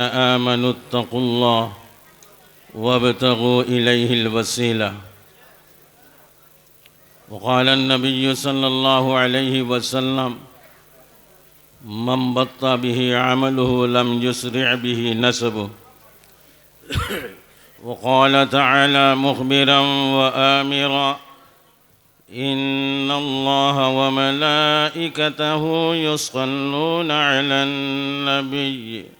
آمنوا اتقوا الله وابتغوا إليه الوسيلة. وقال النبي صلى الله عليه وسلم من بطأ به عمله لم يسرع به نسبه. وقال تعالى مخبرا وآمرا إن الله وملائكته يصلون على النبي.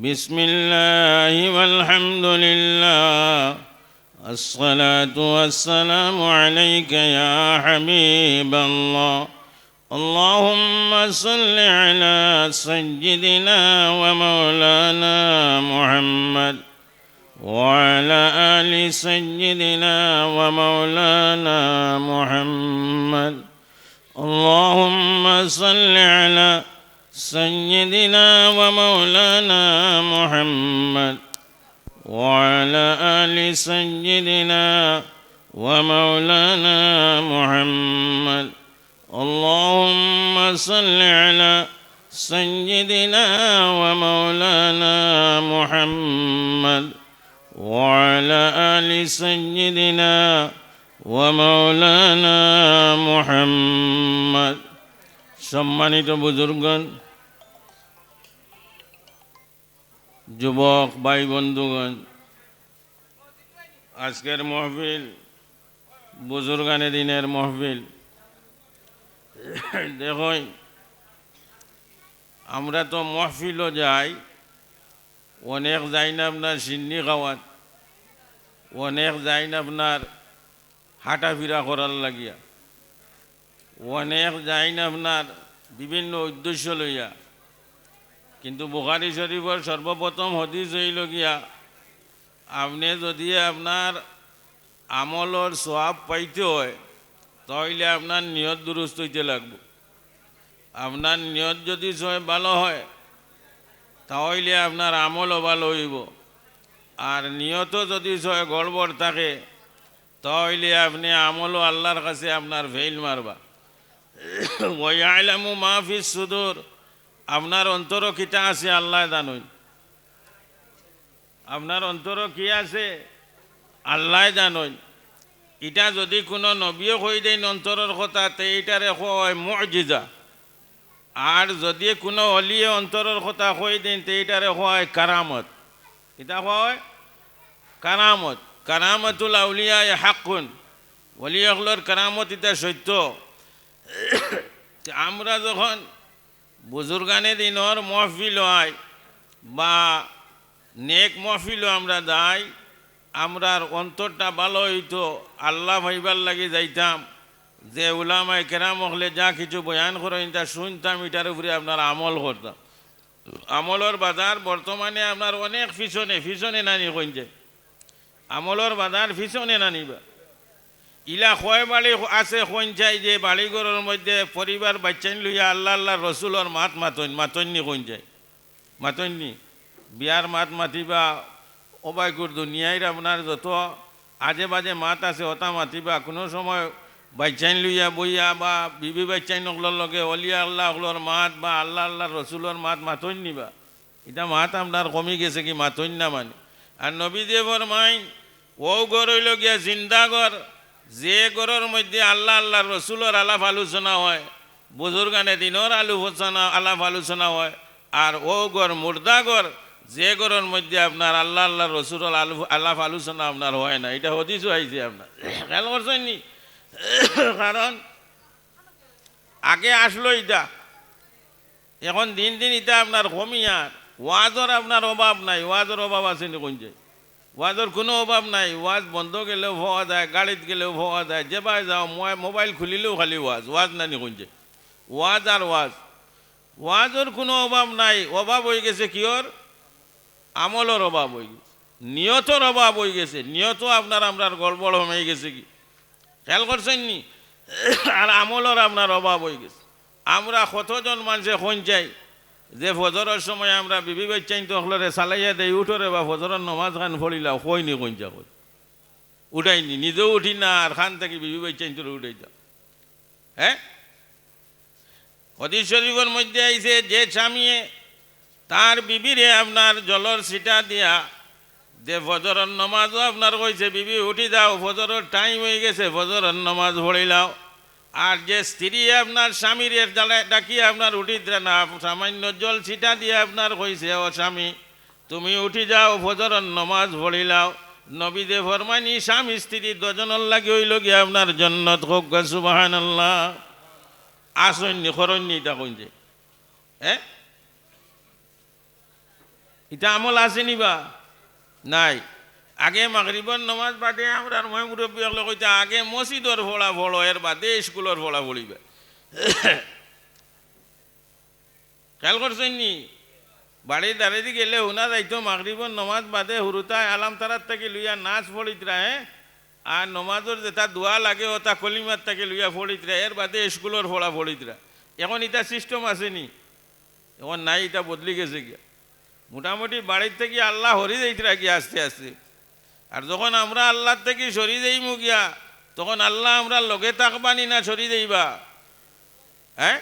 بسم الله والحمد لله. الصلاة والسلام عليك يا حبيب الله. اللهم صل على سيدنا ومولانا محمد وعلى آل سيدنا ومولانا محمد. اللهم صل على سيدنا ومولانا محمد وعلى آل سيدنا ومولانا محمد اللهم صل على سيدنا ومولانا محمد وعلى آل سيدنا ومولانا محمد সম্মানিত বুজুর্গণ যুবক, ভাই, বন্ধুগণ, আজকের মহফিল বুজুর্গানে দিনের মহফিল। দেখুন, আমরা তো মহফিলও যাই, অনেক যাই না আপনার সিন্নি খাওয়াত, অনেক যাই না আপনার হাঁটাফিরা করার লাগিয়া, অনেক যাই না আপনার বিভিন্ন উদ্দেশ্য লইয়া কিন্তু বুখারি শরীফর সর্বপ্রথম হদিস হইল গিয়া আপনি যদি আপনার আমলর সোয়াব পাইতে হয় তাহলে আপনার নিয়ত দুরুস্ত হইতে লাগবে। আপনার নিয়ত যদি সয় ভালো হয় তাহলে আপনার আমলও ভালো হইব। আর নিয়ত যদি সয় গড়বড় থাকে তাহলে আপনি আমলও আল্লাহর কাছে আপনার ফেইল মারবা ওয়াইলামু মাহফিস সুদূর আপনার অন্তর কিটা আছে? আল্লাহ জানুন। আপনার অন্তর কি আছে? আল্লাহ জানুন। ইটা যদি কোনো নবীও কই দেন অন্তরের কথা, তে এইটারে হয় মজিজা। আর যদি কোনো অলিয়ে অন্তরের কথা কই দেন তে এইটারে হয় কারামত এটা হয় কারামত কারামতুল আউলিয়া হাকুন অলিয়াগুলোর কারামত এটা সত্য। আমরা যখন বুজুর্গানে দিনর মহফিল হয় বা নেক মহফিলও আমরা যাই, আমরার অন্তরটা ভালো হইতো, আল্লাহ ভাইবার লাগে যাইতাম। যে উলামায় কেরাম হলে যা কিছু বয়ান করেন তা শুনতাম, এটার উপরে আপনার আমল করতাম। আমলর বাজার বর্তমানে আপনার অনেক পিছনে পিছনে নানি কইন যে। আমলর বাজার পিছনে নানিবা ইলা কয় বাড়ি আছে চাই যে বাড়িঘরের মধ্যে পরিবার বাচ্চান লইয়া আল্লাহ আল্লাহ রসুলর মাত মাতন মাতন্নি কইঞ্চাই মাতন্নি বিয়ার মাত মাতিবা অবাইকুর দুনিয়ার আপনার যত আজে বাজে মাত আছে ওটা মাতিবা, কোনো সময় বাচ্চাইন লইয়া বইয়া বা বিবি বাচ্চাইন অগলোর লগে অলিয়া আল্লাহ মাত বা আল্লাহ আল্লাহ রসুলর মাত মাতন নিবা এটা মাত আপনার কমি গেছে কি মাতন না মানে। আর নবীদেবর মাইন ও গর হইল গিয়া জিন্দা গর যে গরের মধ্যে আল্লাহ আল্লাহ রসুলর আলাপ আলোচনা হয়, বুজুর্গানে দিনর আলু হোসনা আলাপ আলোচনা হয়, আর ও গর, মুর্দা গর, যে গরের মধ্যে আপনার আল্লাহ আল্লাহ রসুল আলু আলাপ আলোচনা আপনার হয় না। এটা হদিস হয়েছে আপনার। খেয়াল করছেন নি? কারণ আগে আসলো এটা। এখন দিন দিন এটা আপনার কমিয়ার ওয়াজর আপনার অভাব নাই। ওয়াজর অভাব আছে কোন যায় ওয়াজর কোনো অভাব নাই। ওয়াজ বন্ধ গেলেও ভোয়া যায়, গাড়িত গেলেও ভোয়া যায়। যেবাই যাও, মই মোবাইল খুলিলেও খালি ওয়াজ ওয়াজ নানি যায় ওয়াজ আর ওয়াজ। ওয়াজর কোনো অভাব নাই। অভাব হয়ে গেছে কিয়র আমলের অভাব হয়ে গেছে। নিয়তর অভাব হয়ে গেছে। নিয়ত আপনার আপনার গড়বড় হয়ে গেছে কি? খেয়াল করছেন নি? আর আমলের আপনার অভাব হয়ে গেছে। আমরা কতজন মানুষে হন চাই? যে ফজরের সময় আমরা বিবি বাচ্চাইন তো হলরে চালাইয়া দেই, উঠরে বা ফজরের নমাজ খান ফলিলাও কইনি কইঞ্চা কই উঠাইনি, নিজেও উঠি না, আর খান থেকে বিবি বাচ্চাইন তোর উঠাই দাও হ্যাঁ হদিস শরীফের মধ্যে আইছে, যে স্বামীয়ে তার বিবিরে আপনার জলর সিটা দিয়া, যে ফজরের নমাজও আপনার কইছে, বিবি, উঠি দাও ফজরের টাইম হয়ে গেছে, ফজরের নমাজ ভরিলাও আর যে স্ত্রী আপনার স্বামীর জ্বালায় ডাকি আপনার উঠি না, সামান্য জল ছিটা দিয়ে আপনার কইছে ও স্বামী, তুমি উঠি যাও, ফজরের নমাজ ভরিলাও নবীদে ফরমানি স্বামী স্ত্রী দুজনের লাগে হইল গিয়ে আপনার জন্নত হোক সুবাহান আল্লাহ আসন্নি খরণ্যি এটা কইছে হ্যাঁ এটা আমল আসেনি বা? নাই। আগে মাগরিবর নমাজ বাদে আমরা মই মুরব্বী হলে কইতে, আগে মসজিদর ফোড়া ফলো এর বাদে স্কুলের ফোড়া ফলিবে খেয়াল করছেন নি? বাড়ির দাঁড়িয়ে গেলে হুনা যাইতো, মাগরিবর নমাজ বাদে হুরুতায় আলাম তারার থেকে লইয়া নাচ ফলিতরা হ্যাঁ? আর নমাজের যেটা দোয়া লাগে, ওটা কলিমার থেকে লইয়া ফলিতরা এর বাদে স্কুলের ফোড়া ফলিতরা এখন এটা সিস্টেম আসেনি এখন নাই এটা বদলি গেছে গিয়া। মোটামুটি বাড়ির থেকে আল্লাহ হরি যাইতরা গিয়া আস্তে আস্তে। আর যখন আমরা আল্লাহর থেকে সরি দেইমু গিয়া, তখন আল্লাহ আমরা লগে তাকবানি না সরি দেইবা? হ্যাঁ?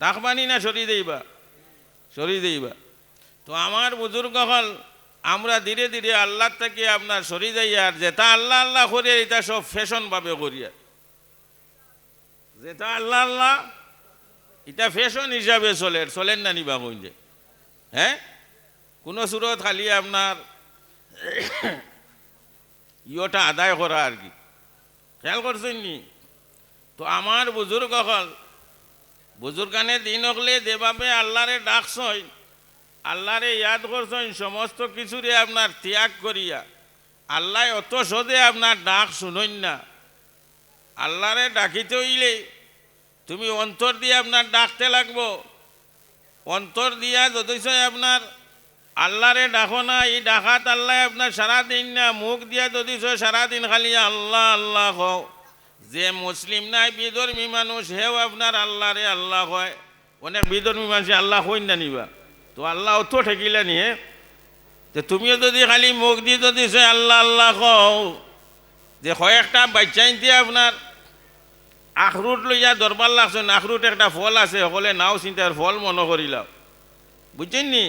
তাকবানি না সরি দেইবা? সরি দেইবা। তো আমার বুজুর্গ হল, আমরা ধীরে ধীরে আল্লাহর থেকে আপনার সরি যাই আর যেটা আল্লাহ আল্লাহ করি, এটা সব ফ্যাশন ভাবে করিয়া যেটা আল্লাহ আল্লাহ, এটা ফ্যাশন হিসাবে চলে, চলেন না নিবা কইলে হ্যাঁ? কোনো সুরত খালি আপনার ইয়োটা আদায় করা আর কি। খেয়াল করছেন নি? তো আমার বুজুর্গ হল, বুজুর্গানে দিন হলে যেভাবে আল্লাহরে ডাকছই আল্লাহরে ইয়াদ করছেন সমস্ত কিছুরে আপনার ত্যাগ করিয়া, আল্লাহ অত সদে আপনার ডাক শুনইন না। আল্লাহরে ডাকিতে হইলে তুমি অন্তর দিয়ে আপনার ডাকতে লাগবো। অন্তর দিয়া যথেষ্ট আপনার আল্লাহরে ডাকো না, এই ডাকাত আল্লাহ আপনার সারাদিন না, মুখ দিয়া যদি সারাদিন খালি আল্লাহ আল্লাহ কও যে মুসলিম নাই, বিধর্মী মানুষ হেও আপনার আল্লাহরে আল্লাহ হয়। অনেক বিধর্মী মানুষ আল্লাহ হইন না নিবা। তো আল্লাহ অত ঠেকিলা নিয়ে, যে তুমিও যদি খালি মুখ দিয়ে যদি সে আল্লাহ আল্লাহ কও যে কয়েকটা বাচ্চাই দিয়ে আপনার, আখরুট লইয়া দরবার লাগছেন আখরুট একটা ফল আছে, সকলে নাও চিন্তার ফল মনে করিলাম। বুঝছেন নি?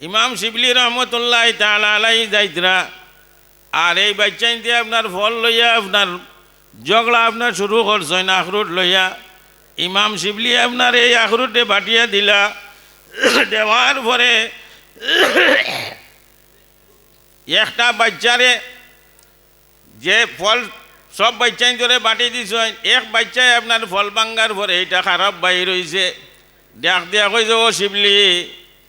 ইমাম শিবলি রহমতুল্লাহ তালাই যাইতরা। আর এই বাচ্চাই দিয়ে আপনার ফল লইয়া, আপনার জগড়া আপনার শুরু করছেন আখরুট লইয়া। ইমাম শিবলি আপনার এই আখরুটে বাটিয়া দিলা। দেওয়ার পরে একটা বাচ্চারে যে ফল সব বাচ্চাই ধরে বাটি দিছেন এক বাচ্চায় আপনার ফল বাঙ্গার পরে এটা খারাপ বাই রয়েছে দেখ দিয়া ও শিবলি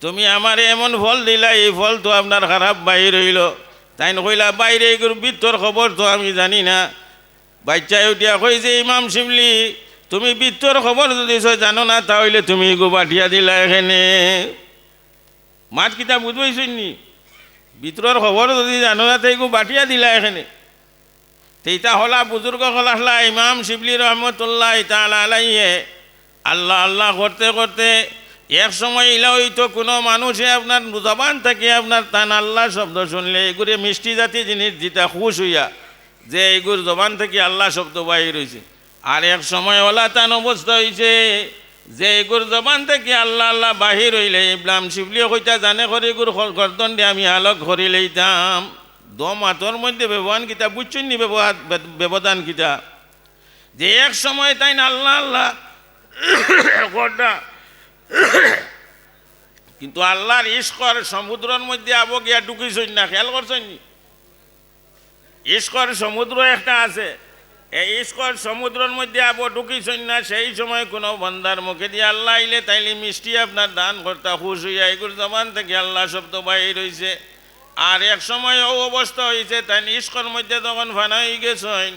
তুমি আমার এমন ফল দিলা, এই ফল তো আপনার খারাপ বাই রইল। তাই কইলা, বাইরে বৃত্তর খবর তো আমি জানি না। বাচ্চায় উঠিয়া কইছে ইমাম শিবলি তুমি বৃত্তর খবর যদি জানো না, তাহলে তুমি এগু বাঠিয়া দিলা এখানে। মাত কিতা বুঝবাইছেন নি? ভিতরের খবর যদি জানো না, তাই গো বাঠিয়া দিলা এখানে। তেইতা হলা, বুজুর্গ হলা ইমাম শিবলি রহমতুল্লাহ তালাইয়ে আল্লাহ আল্লাহ, করতে করতে এক সময় ইলা হইতো, কোনো মানুষে আপনার জবান থেকে আপনার তান আল্লাহ শব্দ শুনলে এগুলো মিষ্টি জাতি জিনিস যেটা খুশ হইয়া, যে এইগুর জবান থেকে আল্লাহ শব্দ বাহির হয়েছে আর এক সময় ওলা তান অবস্থা হয়েছে যে এগুর জবান থেকে আল্লাহ আল্লাহ বাহির হইলে, ইবলাম শিবলিও কইতা, জানে করে এগুর গর্দন দিয়ে আমি আলোক করি লইতাম। দম হাতর মধ্যে ব্যবহান কিতা বুঝছেন ব্যবহার, ব্যবধান কিতা। যে এক সময় তাই আল্লাহ আল্লাহ কিন্তু আল্লাহর ইস্কর সমুদ্রের মধ্যে আবো গিয়া ঢুকিছেন না, খেয়াল করছেন ইস্কর সমুদ্র একটা আছে। এই ইস্কর সমুদ্রের মধ্যে আবো ঢুকিছেন না, সেই সময় কোনো বন্দার মুখে দিয়ে আল্লাহ আইলে তাইলে মিষ্টি আপনার দান কর্তা খুশ হইয়া এগুলো জবান থেকে আল্লাহ শব্দ বাহির হয়েছে আর এক সময় ও অবস্থা হয়েছে তাই ইস্কর মধ্যে তখন ফানা হয়ে গেছেন,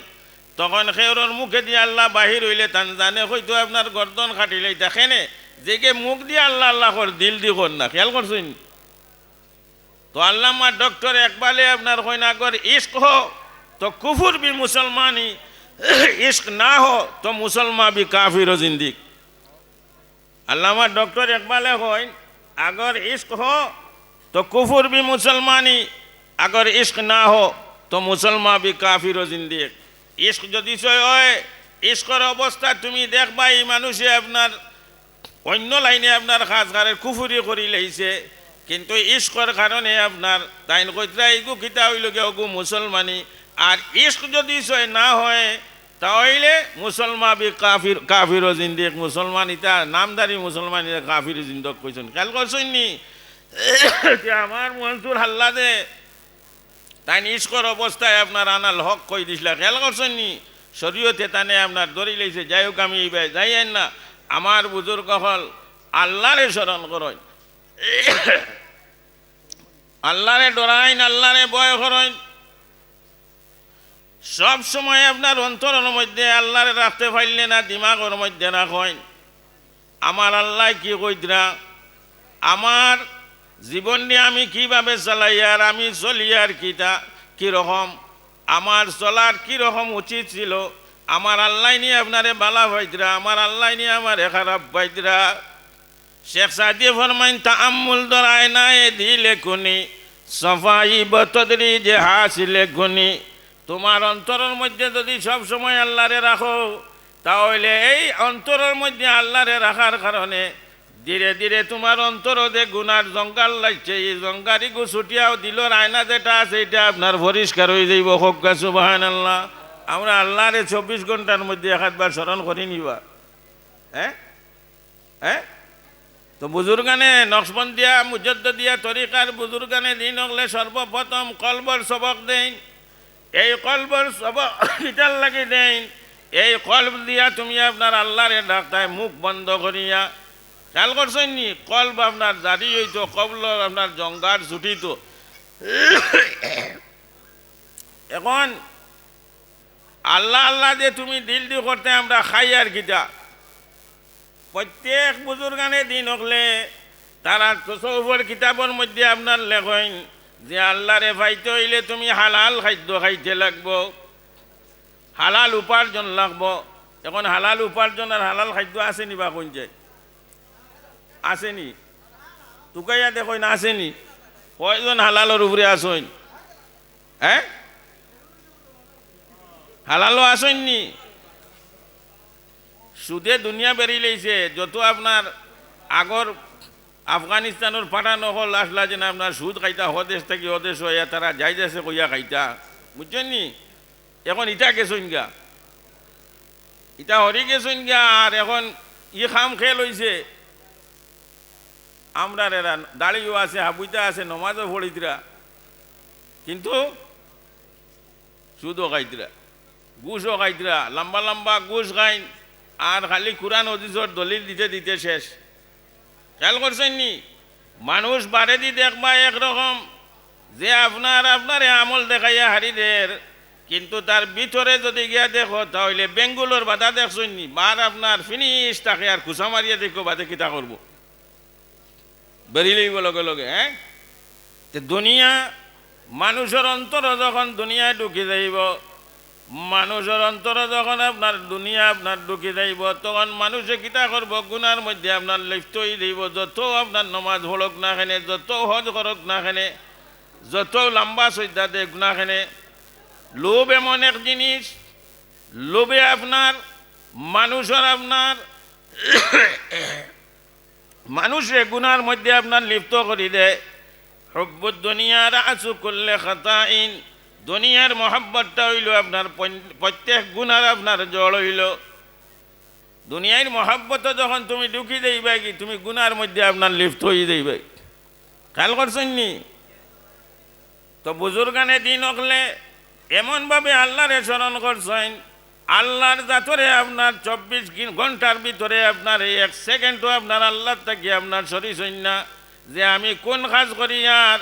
তখন খেউরের মুখে দিয়ে আল্লাহ বাহির হইলে তান জানে হয়তো আপনার গর্দন খাটিলে দেখেনে। যে কে মুখ দিয়ে আল্লাহ আল্লাহ কর দিল দি কর না, খেয়াল করছেন? তো আল্লামা ডক্টর একবালে আপনার আগর ইস্ক হো, তো কুফুর বি মুসলমানি ইস্ক না হো, তো মুসলমান বি কাফির ও জিন্দিক। আল্লামা ডক্টর একবালে হয় আগর ইস্ক হো, তো কুফুর বি মুসলমানি, আগর ইস্ক না হো, তো মুসলমান বি কাফির জিন্দিক। ইস্ক যদি হয় ইস্কর অবস্থা তুমি দেখবা এই মানুষে আপনার অন্য লাইনে আপনার খাস ঘরের কুফুরি করি লাইছে, কিন্তু ইস্কর কারণে আপনার তাইন কইতরা, এইগু কিতা হইল গে? ওগু মুসলমানি। আর ইস্ক যদি সয় না হয় তাহলে মুসলমান বি কাফির কাফির জিন্দিক মুসলমান, ইতা নামদারি মুসলমান ইতা কাফির জিন্দক কইছেন। খেয়াল করছেন নি? আমার মনসুর হাল্লা দে তাই ইস্কর অবস্থায় আপনার আনাল হক কই দিছিলা? খেয়াল করছেন নি? শরীয়তে তানে আপনার ধরি লাইছে। যাই হোক, আমি যাইয়েন না। আমার বুজুর্গ হল, আল্লাহরে স্মরণ করইন আল্লাহরে ডরাইন, আল্লাহরে ভয় করইন সব সময় আপনার অন্তরের মধ্যে আল্লাহরে রাখতে পারলে না, দিমাগের মধ্যে রাখেন। আমার আল্লাহ কি কইতরা? আমার জীবন নিয়ে আমি কীভাবে চালাই আর আমি চলি আর কিটা কীরকম? আমার চলার কীরকম উচিত ছিল? আমার আল্লাহ নিয়ে আপনারে বালা ভাইতরা আমার আল্লাহ নিয়ে আমার খারাপ ভাইতরা শেখ সাদি ফরমাইন তাম্মুল দরায় না এ দিলে খুনি, সফাই বতদরি যে হাসিলে খুনি। তোমার অন্তরের মধ্যে যদি সব সময় আল্লাহরে রাখো, তাহলে এই অন্তরের মধ্যে আল্লাহরে রাখার কারণে ধীরে ধীরে তোমার অন্তর যে গুনার জঙ্গাল লাগছে, এই জঙ্গারি গু ছুটিয়াও দিল আয়না যেটা আছে এটা আপনার পরিষ্কার হয়ে যাইব। হোক গাছু বাহান আল্লাহ আমরা আল্লাহরে চব্বিশ ঘণ্টার মধ্যে একবার স্মরণ করি নিবা। হ্যাঁ? হ্যাঁ? তো বুজুর্গানে নকশবন্দিয়া মুজদ্দ দিয়া তরিকার বুজুর্গানে দিন হলে সর্বপ্রথম কলবর সবক দেন এই কলবর সবক ইটার লাগে দেন এই কলব দিয়া তুমি আপনার আল্লাহরে ডাক্তায় মুখ বন্ধ করিয়া। খেয়াল করছেন নি? কলব আপনার দাড়ি হইতো, কবল আপনার জঙ্গার ছুটিত এখন আল্লাহ আল্লাহ যে তুমি দিল দি করতে, আমরা খাই আর কিটা প্রত্যেক বুজুর্গানে দিন হকলে তারা তসৌফর কিতাবের মধ্যে আপনার লেখেন যে আল্লাহরে ফাইতে হইলে তুমি হালাল খাদ্য খাইতে লাগবো, হালাল উপার্জন লাগব। এখন হালাল উপার্জন আর হালাল খাদ্য আসেনি বা কোন যে? আসেনি। টুকাইয়া দেখো না আসেনি। কয়জন হালালর উপরে আসইন হ্যাঁ? হালালও আসেননি সুদে দুনিয়া বেরিয়ে লেছে যত আপনার আগর আফগানিস্তানের পাঠানো হল আসলা যেন আপনার সুদ খাইতা হদেশ থেকে হদেশ হইয়া তারা যাই যাচ্ছে কইয়া খাইতা। বুঝছেন নি? এখন ইটা গেছইন গা। ইটা হরি গেছইন গা আর এখন ই খাম খেল হইছে আমরা এরা দাড়িও আছে, হাবুইতা আছে নমাজও পড়িতরা কিন্তু সুদও খাইতরা ঘুষও খাইতরা লম্বা লম্বা ঘুষ খাইন আর খালি কোরআন অদিসর দলিল দিতে দিতে শেষ। খেয়াল করছেন নি? মানুষ বাড়ে দি দেখবা একরকম যে আপনার আপনার আমল দেখাইয়া হারিদের কিন্তু তার ভিতরে যদি গিয়া দেখো, তাহলে বেঙ্গুলোর বাধা দেখছেন নি? বার আপনার ফিনিশ তাকে আর খুসা মারিয়া দেখো, বাদে কিতা করব বেরিলেই লগে লগে হ্যাঁ দুনিয়া মানুষের অন্তর যখন দুনিয়ায় ঢুকে যাইব মানুষের অন্তর যখন আপনার দুনিয়া আপনার ঢুকে যাইব তখন মানুষে কিতা করব? গুনার মধ্যে আপনার লিপ্ত যাইব যত আপনার নমাজ হলক না খেনে যত হজ করক না খেনে যত লম্বা সৈদা দেখ না খেনে, লোভ এমন এক জিনিস, লোভে আপনার, মানুষের আপনার, মানুষে গুনার মধ্যে আপনার লিপ্ত করে দেয়। হব্বুদ দুনিয়ার আসু করলে খাতাইন। দুনিয়ার মহাব্বতটা হইল আপনার প্রত্যেক গুণার আপনার জল হইল। দুনিয়ার মহাব্বত যখন তুমি ঢুকি দেইবে কি, তুমি গুনার মধ্যে আপনার লিপ্ত হয়ে দেইবে খেয়াল করছেন নি? তো বুজুর্গানে দিন হলে এমনভাবে আল্লাহরে স্মরণ করছেন, আল্লাহর জাতরে আপনার চব্বিশ ঘণ্টার ভিতরে আপনার এই এক সেকেন্ডও আপনার আল্লাহর থাকি আপনার শরীর না যে আমি কোন কাজ করি আর,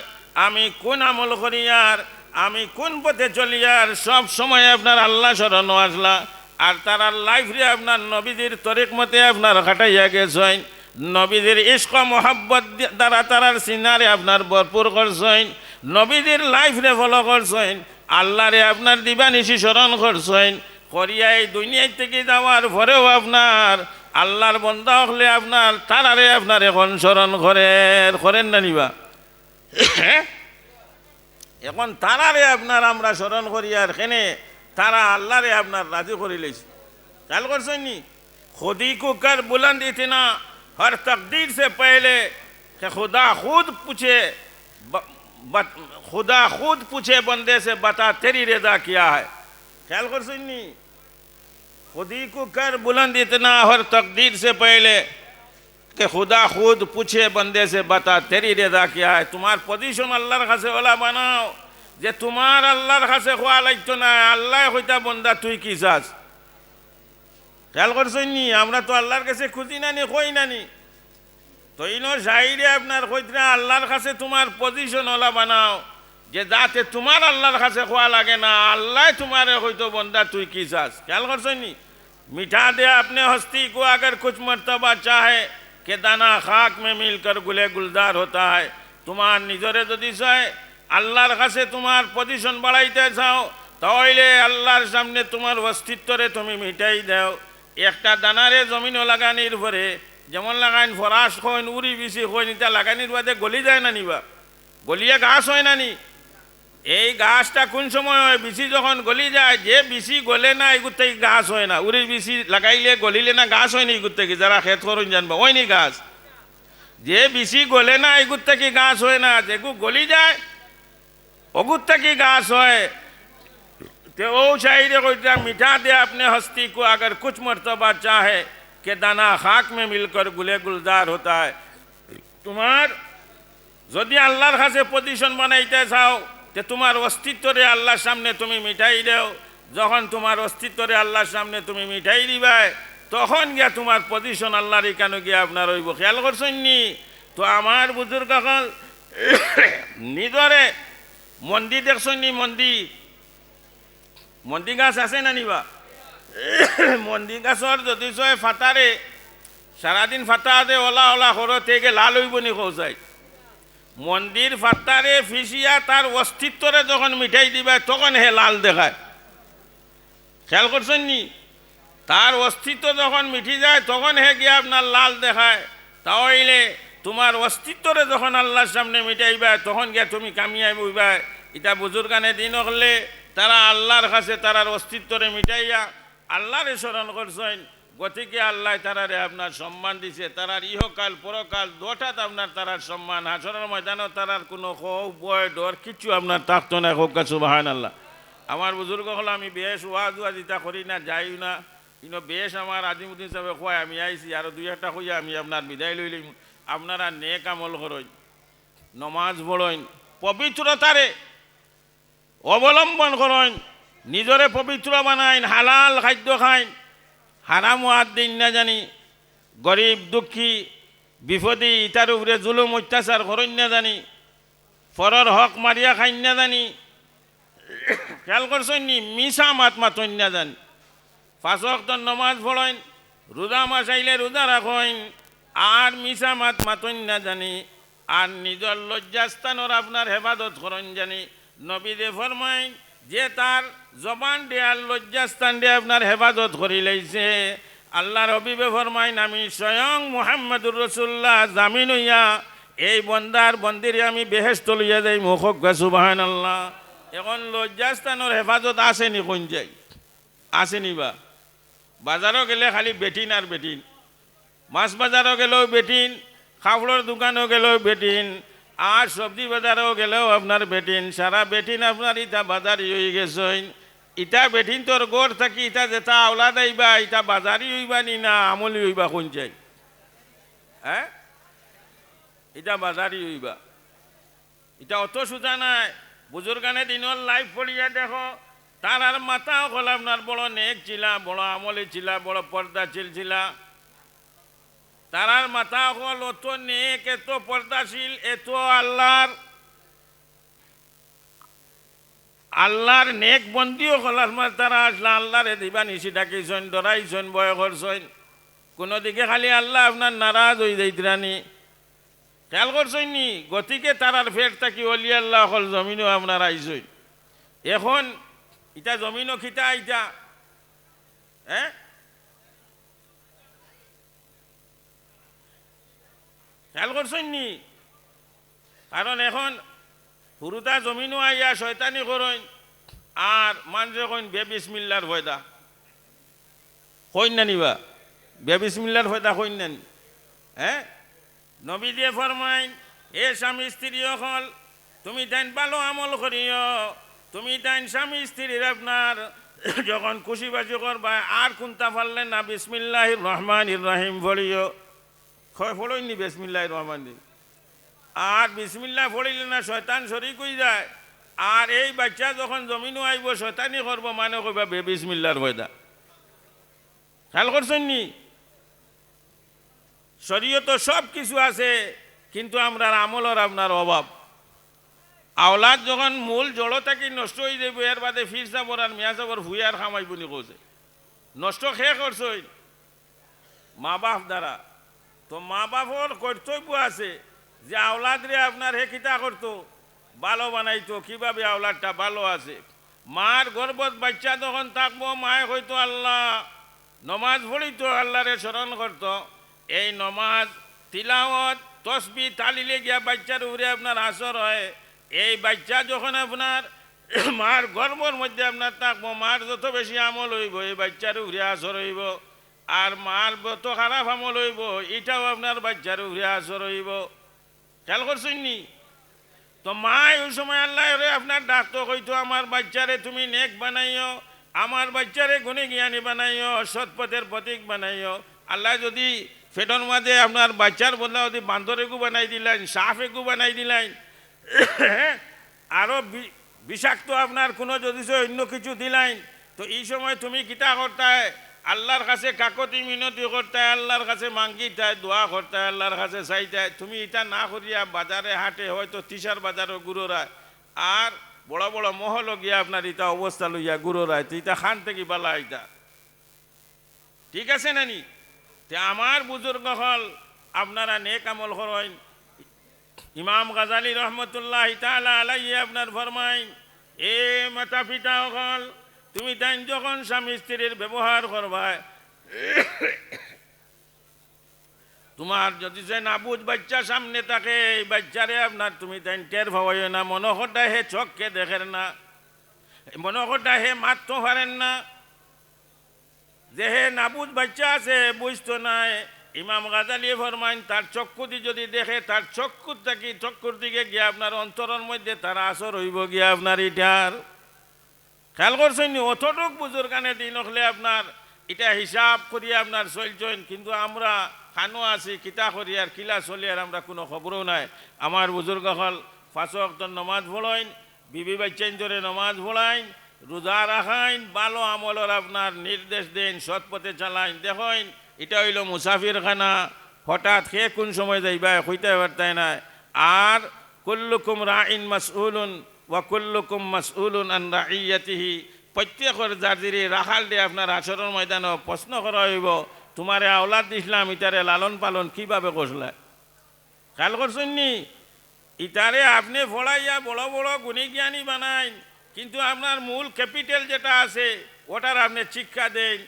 আমি কোন আমল করি আর আমি কোন পথে চলি আর সব সময় আপনার আল্লাহ স্মরণ আসলা। আর তারা লাইফে আপনার নবীদের তরিক মতে আপনার খাটাইয়া গেছেন। নবীদের ইস্ক মোহাব্বত দ্বারা তারার সিনারে আপনার ভরপুর করছেন। নবীদের লাইফরে ফলো করছেন। আল্লাহরে আপনার দিবানিশি স্মরণ করছেন। করিয়া এই দুনিয়ায় থেকে যাওয়ার পরেও আপনার আল্লাহর বন্ধা হলে আপনার তারারে আপনার এখন স্মরণ করেন করেন না নিবা। এখন তারারে আপনার شرن خوری করি خینے تارا اللہ رے আপনার راضی خوری لیش کل کر سنی خودی کو کر بلند اتنا ہر تقدیر سے پہلے کہ خدا خود پوچھے خدا خود پوچھے بندے سے بتا تیری رضا کیا ہے خیال کر سنی خودی کو کر بلند اتنا ہر تقدیر سے پہلے कि खुदा खुद पूछे बंदे से बता तेरी रजा क्या है तुम्हार पोजिशन আল্লাহর কাছে ওলা বানাও যে তোমার আল্লাহর কাছে খোয়া লাগতো না আল্লাহ হইতা বন্দা তুই কি চাস খেয়াল করছেন নি আমরা তো আল্লাহর কাছে খুঁজি না নি কই না নি তো ইনো সাইডে আপনার কইতরা আল্লাহর কাছে তোমার পজিশন ওলা বানাও যে যাতে তোমার আল্লাহর কাছে খোয়া লাগে না আল্লাহ তোমারে হয়তো বন্দা তুই কি চাস খেয়াল করছেন নি মিঠা दे अपने हस्ती को अगर कुछ मर्तबा चाहे कि दाना खाक में मिलकर गुले गुलदार होता है তোমার নিজরে যদি চায় আল্লাহর কাছে তোমার পজিশন বাড়াইতে চাও তাহলে আল্লাহর সামনে তোমার অস্তিত্বরে তুমি মিটাই দাও একটা দানারে জমিনও লাগানির পরে যেমন লাগাইন ফরাস খৈন উড়ি বিচি খৈন এটা লাগানির বাদে গলি যায় না নিবা গলিয়ে গাছ হয় না নি এই গাছটা কোন সময় হয় বিচি যখন গলি যায় যে বিচি গলে না এগুর থেকে গাছ হয় না উড়ি বিচি লাগাইলে গলিলে না গাছ হয় না এগুর থেকে যারা খেত করুন জানবো হয় নি গাছ যে বিচি গলে না এগুর থেকে গাছ হয় না যেগু গলি যায় অগুর থেকে গাছ হয় तो वो शायरी को इतना मिटा दे अपने हस्ती को अगर कुछ मरतबा चाहे कि दाना खाक में मिलकर गुले गुलजार होता है তোমার যদি আল্লাহর কাছে পজিশন বানাইতে চাও যে তোমার অস্তিত্বরে আল্লাহর সামনে তুমি মিঠাই দাও, যখন তোমার অস্তিত্বরে আল্লাহর সামনে তুমি মিঠাই দিবাই তখন গিয়া তোমার পজিশন আল্লাহর কেন গিয়া আপনার হইব। খেয়াল করছেন নি? তো আমার বুজুর্গ কাল নিজরে মন্দির দেখছেন নি? মন্দির মন্দির গাছ আছে না নিবা? মন্দির গাছর যদি চয় ফাটারে সারাদিন ফাটা দে ওলা ওলা সরো থেকে লাল হইব নি কৌচাই মন্দির ফাটারে ফিসিয়া তার অস্তিত্বরে যখন মিঠাই দিবা, তখন হে লাল দেখায়। খেয়াল করছেন নি? তার অস্তিত্ব যখন মিঠি যায়, তখন হে গিয়ে আপনার লাল দেখায়। তাহলে তোমার অস্তিত্বরে যখন আল্লাহর সামনে মিটাইবা তখন গিয়া তুমি কামিয়াই বইবা এটা বুজুর্গানে দিন হলে তারা আল্লাহর কাছে তারার অস্তিত্বরে মিটাইয়া আল্লাহরে স্মরণ করছেন। গতিকে আল্লাহ তারারে আপনার সম্মান দিছে, তারার ইহকাল পরকাল দুটাত আপনার তারার সম্মান, হাসরের ময়দানও তারার কোনো খৌ বয় ডর কিছু আপনার থাকতো না, হোক সুবাহান আল্লাহ আমার বুজুর্গ হলো, আমি বেশ ওয়াজ ওয়াজ ইটা করি না, যাইও না। কিন্তু বেশ আমার আজিমুদ্দিন সাহেব কয়, আমি আইছি, আর দুই একটা কইয়া আমি আপনার বিদায় লই লইম। আপনারা নেক আমল করইন নমাজ পড়ইন পবিত্রতারে অবলম্বন করেন, নিজরে পবিত্র বানাইন, হালাল খাদ্য খাইন। হারাম দিন না জানি, গরিব, দুঃখী, বিপদী, ইটার উপরে জুলুম, অত্যাচার করেন না জানি ফরর হক মারিয়া খাইন না জানি, খেয়াল করছেন নি? মিশা মাত মাতন না জানি। পাঁচ ওয়াক্ত নমাজ পড়েন, রোজা মাস আইলে রোজা রাখেন, আর মিশা মাত মাতন না জানি, আর নিজের লজ্জাস্থানের আপনার হেফাজত করেন জানি। নবীদে ফরমাইন, যে তার জবান দেয়ার লজ্জাস্থান দিয়ে আপনার হেফাজত করি লাইছে। আল্লাহর হবিবে ফরমাইন, আমি স্বয়ং মোহাম্মদুর রসুল্লাহ জামিন হইয়া এই বন্দার বন্দিরে আমি বেহেস্ত লইয়া যাই মুখক সুবাহান আল্লাহ এখন লজ্জাস্থানের হেফাজত আসেনি কোন যাই? আসেনি বা? বাজারও গেলে খালি বেটিন আর বেটিন। মাছ বাজারও গেলেও বেটিন খাবড়োর দোকানও গেলেও বেটিন, আর সবজি বাজারেও গেলেও আপনার বেটিন। সারা বেটিন আপনার ইটা বাজারি হয়ে গেছেন ইটা বেটিন তোর গড় থাকি ইটা যেটা আওলা দেইবা ইটা বাজারি হইবা নি না আমলি হইবা কোন চাই হ্যাঁ ইটা বাজারি হইবা। ইটা অত সোজা নাই। বুজুর্গানে দিনের লাইফ পড়িয়া দেখো। তার আর মাথাও হল আপনার বড় নেক ছিলা বড় আমলি ছিলা বড় পর্দাশীল ছিলা তারার মাথা হল অত নেক, এত পর্দাশীল এত আল্লাহর আল্লাহর নেক বন্দিও হলার মার তারা আসলা আল্লাহরে দিবা, নিশি ডাকিছেন ডরাইছেন বয় করছেন কোনো দিকে খালি আল্লাহ আপনার নারাজ হয়ে যাইতরানি খেয়াল করছেন নি, গতিকে তারার ফের থাকি অলি আল্লাহ হল জমিনও আপনার আইসই এখন ইটা জমিনও খিতা আইতা হ্যাঁ খেয়াল করছেন নি? কারণ এখন পুরুতা জমিনও আইয়া শয়তানি করইন আর মানুষে কইন, বে বিসমিল্লার ভয়দা কইন না নিবা বে বিসমিল্লার ভয়দা কইন না হ্যাঁ? নবী দিয়ে ফরমাইন, এ স্বামী স্ত্রী হল তুমি তাইন ভালো আমল করিও। তুমি তাইন স্বামী স্ত্রীর আপনার যখন খুশি বাজি করবা, আর কোনটা পারলেন না বিসমিল্লাহ রহমান ইব্রাহিম ফলিও খয় ফলইনি বিসমিল্লাহ রহমান আর বিসমিল্লাহ ফলিলে না শয়তান শরিক হয়ে যায়। আর এই বাচ্চা যখন জমিনও আইব শয়তানি করব মানে কইবা বে বিসমিল্লার ভয়দা খেয়াল করছেন নি? শরীয়ত সব কিছু আছে, কিন্তু আমরা আমলের আপনার অভাব। আওলাদ যখন মূল জড় থাকি নষ্ট হয়ে যাবে এর বাদে ফির চাবর আর মিয়া চাবর ভুইয়ার খামাই বলি কৌছে নষ্ট খেয়ে করছই মা বাপ দ্বারা। তো মা বাপর কর্তব্য আছে যে আওলাদরে আপনার হে কিতা করতো? ভালো বানাইতো, কীভাবে আওলাদটা ভালো আছে? মার গর্ভত বাচ্চা যখন থাকব, মায়ে হয়তো আল্লাহ নমাজ পড়িতো, আল্লাহরে স্মরণ করতো। এই নমাজ, তিলাওয়াত, তসবি তালিলে গিয়া বাচ্চার উপরে আপনার আসর হয়। এই বাচ্চা যখন আপনার মার গর্বর মধ্যে আপনার থাকব, মার যত বেশি আমল হইব, এই বাচ্চার উপরে আসর হইব। আর মার যত খারাপ আমল হইব, এটাও আপনার বাচ্চার উপরে আসর হইব। খেয়াল করছেন নি? তো মা ওই সময় আল্লাহ রে, আপনার ডাক্তার কইতো, আমার বাচ্চারে তুমি নেক বানাইও, আমার বাচ্চারে গুণে জ্ঞানী বানাইও, সৎপথের প্রতীক বানাইও। আল্লাহ যদি ফেটন মাঝে আপনার বাচ্চার বদলা যদি বান্দরেকু বানাই দিলেন, সাফেকু বানাই দিলেন আরও বিষাক্ত আপনার কোনো যদি অন্য কিছু দিলেন, তো এই সময় তুমি কিতা করতায়? আল্লাহর কাছে কাকতি মিনতি করতায়, আল্লাহর কাছে মাঙ্গিতায়, দোয়া করতায়, আল্লাহর কাছে চাইতায়। তুমি এটা না করিয়া বাজারে হাটে হয়তো তিসার বাজারও গুরোরায়। আর বড় বড় মহল গিয়া আপনার ইটা অবস্থা লইয়া গুরোরায়, তো ইটা খান থেকে বালা ইটা ঠিক আছে নানি তে আমার বুজুর্গ হল, আপনারা নেক আমল করেন। ইমাম গাজালি রহমতুল্লাহ তালা আলাই আপনার ফরমাইন, এ মাতা পিতা হল তুমি তাই যখন স্বামী স্ত্রীর ব্যবহার করবা তোমার যদি যে নাবুজ বাচ্চা সামনে থাকে, এই বাচ্চারে আপনার তুমি তাই টের ভাবাই না মনোহরটা হে চোখকে দেখেন না মনোহরটা হে মারতে পারেন না। যে হে নাবুদ বাচ্চা আছে, বুঝতো নাই ইমাম গাজালি ফরমাইন, তার চক্ষুটি যদি দেখে, তার চক্ষুর থাকি, চক্ষুর দিকে গিয়ে আপনার অন্তরের মধ্যে তার আসর হইব গিয়া আপনার এটার। খেয়াল করছেন অতটুক বুজুর কানে দিন হলে আপনার এটা হিসাব করিয়া আপনার চলছেন, কিন্তু আমরা খানো আছি, কিতা করি আর কিলা চলি আর আমরা কোনো খবরও নাই। আমার বুজুর্গ হল অক্টর নমাজ ভোলাইন বিবি বাচ্চাইন ধরে নমাজ ভোলাইন রোজা রাখাইন, ভালো আমলের আপনার নির্দেশ দেন সৎ পথে চালাইন। দেখেন, এটা হইল মুসাফির খানা হঠাৎ সে কোন সময় যাইবা হইতে পারতাই না আর কুল্লুকুম রাইন মাসউলুন ওয়া কুল্লুকুম মাসউলুন আন রাইয়াতিহি প্রত্যেকের জাতিরে রাখাল দিয়ে আপনার আচরণ ময়দানও প্রশ্ন করা হইব, তোমারে আওলাদ দিছিলাম, ইটারে লালন পালন কীভাবে করলে? খেয়াল করছেন নি? ইটারে আপনি ফড়াইয়া বড় বড় গুণী জ্ঞানী বানাইন, কিন্তু আপনার মূল ক্যাপিটাল যেটা আছে, ওটার আপনি শিক্ষা দেন।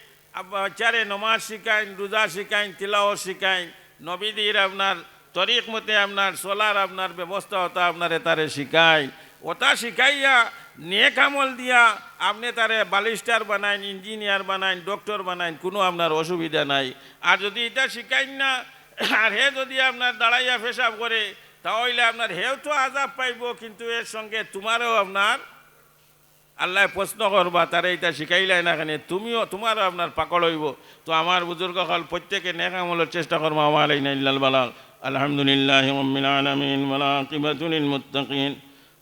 বাচ্চারে নমাজ শিখাইন, রোজা শিখাইন তিলাও শিখাইন, নবীদের আপনার তরিক মতে আপনার সোলার আপনার ব্যবস্থা ওটা আপনারে তারে শিখাইন। ওটা শিখাইয়া নেক আমল দিয়া আপনি তারে বালিস্টার বানাইন, ইঞ্জিনিয়ার বানাইন, ডক্টর বানাইন, কোনো আপনার অসুবিধা নাই। আর যদি এটা শিখাইন না, আর হে যদি আপনার দাঁড়াইয়া পেশাব করে, তাহলে আপনার হেও তো আজাব পাইব, কিন্তু এর সঙ্গে তোমারও আপনার আল্লাহ প্রশ্ন করবা, তারা এটা শিখাইলাই না কেন? তুমিও, তোমারও আপনার পাকড় হইব। তো আমার বুজুর্গ হল প্রত্যেকে নেক আমলের চেষ্টা করব আমার এই নাইল্লাল বালাল আলহামদুলিল্লাহ আলামিন, ওয়ালা আকিবাতুল মুত্তাকিন।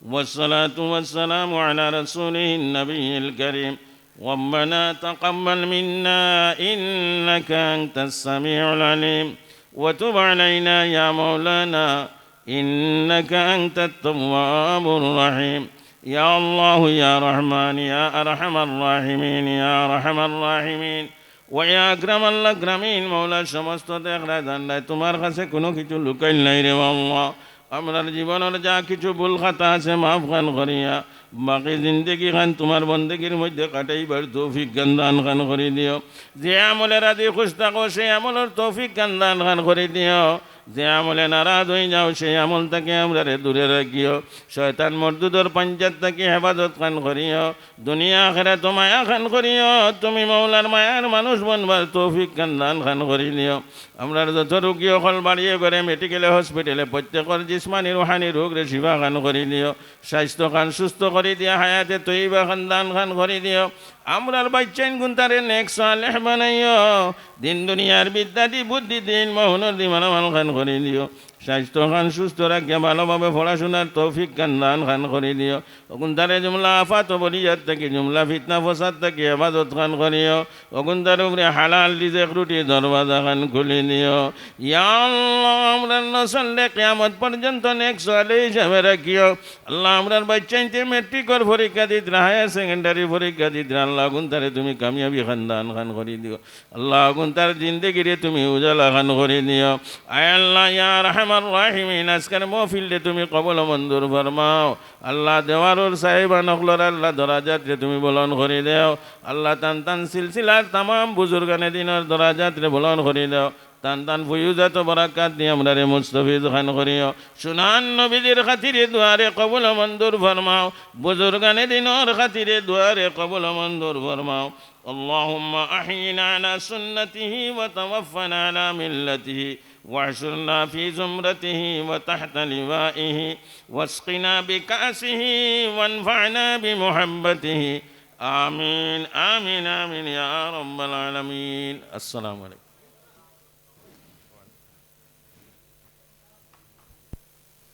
والصلاة والسلام على رسوله النبي الكريم ربنا تقبل منا إنك أنت السميع العليم وتب علينا يا مولانا إنك أنت التواب الرحيم يا الله يا رحمن يا أرحم الراحمين يا أرحم الراحمين ওয়া গ্রাম আল্লাহ গ্রামীণ মৌলার সমস্ত দেখরায় দান্ডায় তোমার কাছে কোনো কিছু লুকাইল নাই রে আল্লাহ আমরার জীবনের যা কিছু ভুল খাতা আছে, মাফ খান করিয়া। বাকি জিন্দগি খান তোমার বন্দেগীর মধ্যে কাটাইবার তৌফিক গান্দান খান করে দিও যে আমলের আদি খুশ থাকো সেই আমলের তৌফিক গান্দান খান করে দিও যে আমলে নারাজ হয়ে যাও সেই আমল থেকে আমরা দূরে রাখিও। শয়তান মর্দুদর পঞ্চায়েত থেকে হেফাজত খান করিও। দুনিয়া আখেরা তো মায়া খান করিও। তুমি মৌলার মায়ার মানুষ বনবার তৌফিক খান দান খান করি নিও। আমরা যত রুগী অকল বাড়িয়ে করে মেডিকেলে হসপিটালে প্রত্যেকের জিসমানি, রুহানি রোগ রে শিবা খান করি দিও স্বাস্থ্য খান সুস্থ করে দিয়া, হায়াতে তৈবা খান, দান খান করে দিও আমরার বাইচাইন গুন্তারে নেক্সট সালেহ বানাইও। দিন দুনিয়ার বিদ্যা দি বুদ্ধি দিন মহনদি মানমান খান করে দিও স্বাস্থ্য সুস্থ রাখিয়া ভালোভাবে পড়াশোনার তৌফিক খান দান খান করে দিও অগুন্তারে জুমলা আফাত বলিয়ার থেকে জুমলা ফিতনা ফসাদ থেকে আবাদত খান করিও অগুন্তার উপরে হালাল রিজেক রুটি দরওয়াজা খান খুলে দিও ইয়া আল্লাহ, আমরা নসলে কেয়ামত পর্যন্ত নেক্সট সালে হিসাবে রাখিও আল্লাহ, আমরার বাচ্চাইতে মেট্রিকর পরীক্ষা দিত হায়ার সেকেন্ডারি পরীক্ষা দিত আল্লাহ গুন্তারে তুমি কামিয়াবি খান দান খান করে দিও আল্লাহ গুন্তার জিন্দগিরে তুমি উজালা খান করে দিও আয় আল্লাহ, ইয়া রহমান রাহিমিন আজকের মহফিলে তুমি কবল মন্দুর ফরমাও আল্লাহ দেওয়ারুর সাহেবা নকলর আল্লাহ দরাজাতরে তুমি বলন করে দেও আল্লাহ তান তান সিলসিলার তাম বুজুর্গানে দিনের দরাজাতরে বলন করে দেও তান তান ফুয়ুজাত বরাকাত দিয়ে আমরা রে মুস্তফিজ খান করিও সুনান নবীদের খাতিরে দুয়ারে কবল মন্দুর ফরমাও বুজুর্গানে দিনর খাতিরে দুয়ারে কবল মন্দুর ফরমাও اللهم أحينا على سنته وتوفنا على ملته واحشرنا في زمرته وتحت لوائه واسقنا بكأسه وانفعنا بمحبته. آمين آمين آمين يا رب العالمين. السلام عليكم.